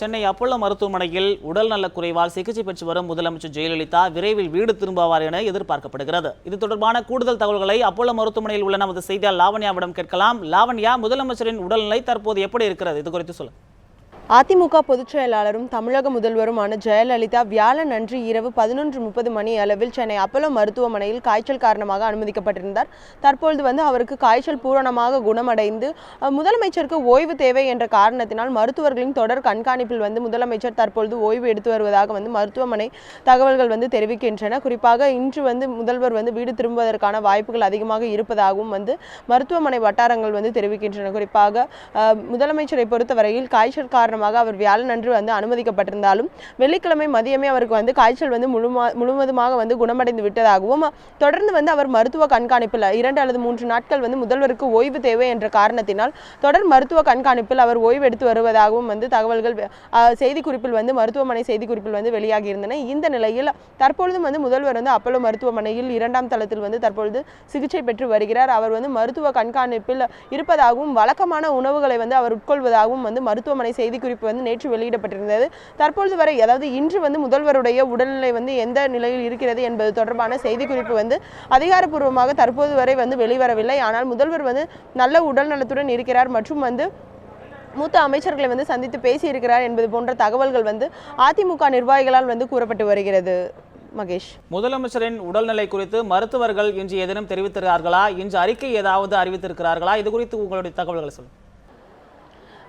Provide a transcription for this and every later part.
Chennai Apollo மருத்துவமனையில் உடல் நலக் குறைவால் சிகிச்சை பெற்று வரும் முதலமைச்சர் ஜெயலலிதா விரைவில் வீடு திரும்புவார் என எதிர்பார்க்கப்படுகிறது. இது தொடர்பான கூடுதல் தகவல்களை அப்பல்லோ மருத்துவமனையில் உள்ள நமது செய்தியாளர் லாவண்யாவிடம் கேட்கலாம். லாவண்யா முதலமைச்சரின் உடல்நிலை தற்போது எப்படி இருக்கிறது? இது குறித்து சொல்லுங்கள் அதிமுக பொதுச் செயலாளரும் தமிழக முதல்வருமான ஜெயலலிதா வியாழன் அன்று இரவு பதினொன்று முப்பது மணி அளவில் சென்னை அப்பலோ மருத்துவமனையில் காய்ச்சல் காரணமாக அனுமதிக்கப்பட்டிருந்தார். தற்பொழுது வந்து அவருக்கு காய்ச்சல் பூரணமாக குணமடைந்து முதலமைச்சருக்கு ஓய்வு தேவை என்ற காரணத்தினால் மருத்துவர்களின் தொடர் கண்காணிப்பில் வந்து முதலமைச்சர் தற்பொழுது ஓய்வு எடுத்து வருவதாக வந்து மருத்துவமனை தகவல்கள் வந்து தெரிவிக்கின்றன. குறிப்பாக இன்று வந்து முதல்வர் வந்து வீடு திரும்புவதற்கான வாய்ப்புகள் அதிகமாக இருப்பதாகவும் வந்து மருத்துவமனை வட்டாரங்கள் வந்து தெரிவிக்கின்றன. குறிப்பாக முதலமைச்சரை பொறுத்தவரையில் காய்ச்சல் காரணம் காரணமாக அவர் வியாழன் அன்று வந்து அனுமதிக்கப்பட்டிருந்தாலும் வெள்ளிக்கிழமை மதியமே அவருக்கு வந்து காய்ச்சல் வந்து முழுமா முழுவதுமாக வந்து குணமடைந்து விட்டதாகவும் தொடர்ந்து வந்து அவர் மருத்துவ கண்காணிப்பில் இரண்டு அல்லது மூன்று நாட்கள் வந்து முதல்வருக்கு ஓய்வு தேவை என்ற காரணத்தினால் தொடர் மருத்துவ கண்காணிப்பில் அவர் ஓய்வு எடுத்து வருவதாகவும் வந்து தகவல்கள் செய்திக்குறிப்பில் வந்து மருத்துவமனை செய்திக்குறிப்பில் வந்து வெளியாகியிருந்தன. இந்த நிலையில் தற்பொழுதும் வந்து முதல்வர் வந்து அப்போலோ மருத்துவமனையில் இரண்டாம் தளத்தில் வந்து தற்பொழுது சிகிச்சை பெற்று வருகிறார். அவர் வந்து மருத்துவ கண்காணிப்பில் இருப்பதாகவும் வழக்கமான உணவுகளை வந்து அவர் உட்கொள்வதாகவும் வந்து மருத்துவமனை செய்திக்குறிப்பு வந்து நேற்று வெளியிடப்பட்டிருந்தது. தற்பொழுது வரை அதாவது இன்று வந்து முதல்வருடைய உடல்நிலை வந்து எந்த நிலையில் இருக்கிறது என்பது தொடர்பான செய்திக்குறிப்பு வந்து அதிகாரப்பூர்வமாக தற்போது வரை வந்து வெளிவரவில்லை. ஆனால் முதல்வர் வந்து நல்ல உடல் நலத்துடன் இருக்கிறார் மற்றும் வந்து மூத்த அமைச்சர்களை வந்து சந்தித்து பேசியிருக்கிறார் என்பது போன்ற தகவல்கள் வந்து அதிமுக நிர்வாகிகளால் வந்து கூறப்பட்டு வருகிறது. மகேஷ். முதலமைச்சரின் உடல்நிலை குறித்து மருத்துவர்கள் இன்று ஏதேனும் தெரிவித்திருக்கிறார்களா இன்று அறிக்கை ஏதாவது அறிவித்திருக்கிறார்களா? இது குறித்து உங்களுடைய தகவல்களை சொல்லுங்கள்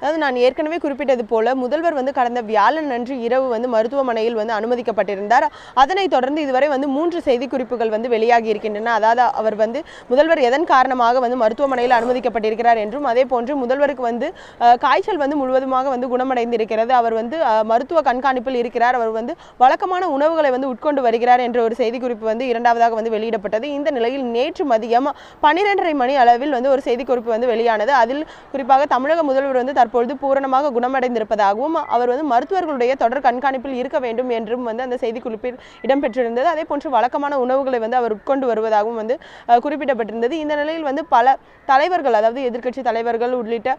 அதாவது நான் ஏற்கனவே குறிப்பிட்டது போல முதல்வர் வந்து கடந்த வியாழன் அன்று இரவு வந்து மருத்துவமனையில் வந்து அனுமதிக்கப்பட்டிருந்தார். அதனைத் தொடர்ந்து இதுவரை வந்து மூன்று செய்திக்குறிப்புகள் வந்து வெளியாகி இருக்கின்றன. அதாவது அவர் வந்து முதல்வர் எதன் காரணமாக வந்து மருத்துவமனையில் அனுமதிக்கப்பட்டிருக்கிறார் என்றும் அதே போன்று முதல்வருக்கு வந்து காய்ச்சல் வந்து முழுவதுமாக வந்து குணமடைந்திருக்கிறது. அவர் வந்து மருத்துவ கண்காணிப்பில் இருக்கிறார். அவர் வந்து வழக்கமான உணவுகளை வந்து உட்கொண்டு வருகிறார் என்ற ஒரு செய்திக்குறிப்பு வந்து இரண்டாவதாக வந்து வெளியிடப்பட்டது. இந்த நிலையில் நேற்று மதியம் பன்னிரெண்டரை மணி அளவில் வந்து ஒரு செய்திக்குறிப்பு வந்து வெளியானது. அதில் குறிப்பாக தமிழக முதல்வர் வந்து தற்போது தற்பொழுது பூரணமாக குணமடைந்திருப்பதாகவும் அவர் வந்து மருத்துவர்களுடைய தொடர் கண்காணிப்பில் இருக்க வேண்டும் என்றும் வந்து அந்த செய்திக்குறிப்பில் இடம்பெற்றிருந்தது. அதே போன்று வழக்கமான உணவுகளை வந்து அவர் உட்கொண்டு வருவதாகவும் வந்து குறிப்பிடப்பட்டிருந்தது. இந்த நிலையில் வந்து பல தலைவர்கள் அதாவது எதிர்க்கட்சி தலைவர்கள் உள்ளிட்ட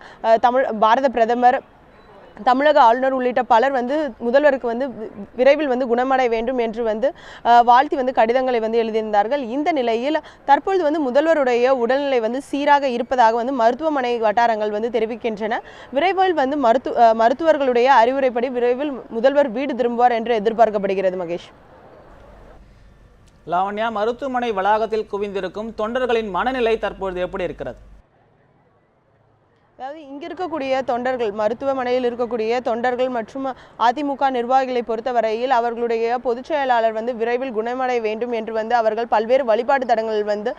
தமிழ் பாரத பிரதமர் தமிழக ஆளுநர் உள்ளிட்ட பலர் வந்து முதல்வருக்கு வந்து விரைவில் வந்து குணமடைய வேண்டும் என்று வந்து வாழ்த்தி வந்து கடிதங்களை வந்து எழுதியிருந்தார்கள். இந்த நிலையில் தற்பொழுது வந்து முதல்வருடைய உடல்நிலை வந்து சீராக இருப்பதாக வந்து மருத்துவமனை வட்டாரங்கள் வந்து தெரிவிக்கின்றன. விரைவில் வந்து மருத்துவ மருத்துவர்களுடைய அறிவுரைப்படி விரைவில் முதல்வர் வீடு திரும்புவார் என்று எதிர்பார்க்கப்படுகிறது மகேஷ். லாவண்யா மருத்துவமனை வளாகத்தில் குவிந்திருக்கும் தொண்டர்களின் மனநிலை தற்பொழுது எப்படி இருக்கிறது? அதாவது இங்கே இருக்கக்கூடிய தொண்டர்கள் மருத்துவமனையில் இருக்கக்கூடிய தொண்டர்கள் மற்றும் அதிமுக நிர்வாகிகளை பொறுத்தவரையில் அவர்களுடைய பொதுச் செயலாளர் வந்து விரைவில் குணமடைய வேண்டும் என்று வந்து அவர்கள் பல்வேறு வழிபாட்டு தடங்கள் வந்து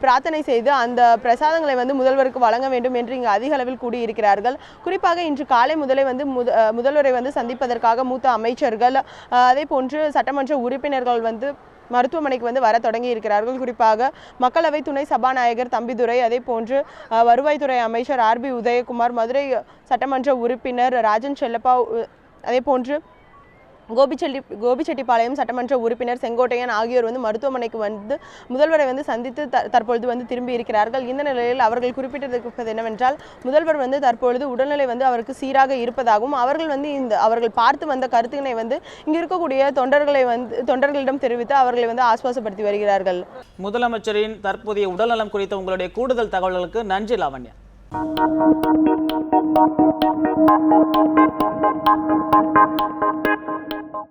பிரார்த்தனை செய்து அந்த பிரசாதங்களை வந்து முதல்வருக்கு வழங்க வேண்டும் என்று இங்கு அதிக அளவில் கூடியிருக்கிறார்கள். குறிப்பாக இன்று காலை முதலே வந்து முத- முதல்வரை வந்து சந்திப்பதற்காக மூத்த அமைச்சர்கள் அதே போன்று சட்டமன்ற உறுப்பினர்கள் வந்து மருத்துவமனைக்கு வந்து வர தொடங்கி இருக்கிறார்கள் குறிப்பாக மக்களவை துணை சபாநாயகர் தம்பிதுரை அதே போன்று அஹ், வருவாய்த்துறை அமைச்சர் ஆர்பி உதயகுமார் மதுரை சட்டமன்ற உறுப்பினர் ராஜன் செல்லப்பா உ- அதே போன்று கோபிச்செட்டி கோபிச்செட்டிப்பாளையம் சட்டமன்ற உறுப்பினர் செங்கோட்டையன் ஆகியோர் வந்து மருத்துவமனைக்கு வந்து முதல்வரை வந்து சந்தித்து தற்பொழுது வந்து திரும்பி இருக்கிறார்கள். இந்த நிலையில் அவர்கள் குறிப்பிட்டிருப்பது என்னவென்றால் முதல்வர் வந்து தற்பொழுது உடல்நிலை வந்து அவருக்கு சீராக இருப்பதாகவும் அவர்கள் வந்து இந்த அவர்கள் பார்த்து வந்த கருத்தினை வந்து இங்கு இருக்கக்கூடிய தொண்டர்களை வந்து தொண்டர்களிடம் தெரிவித்து அவர்களை வந்து ஆஸ்வாசப்படுத்தி வருகிறார்கள். முதலமைச்சரின் தற்போதைய உடல்நலம் குறித்த உங்களுடைய கூடுதல் தகவல்களுக்கு நன்றி லாவண்யா.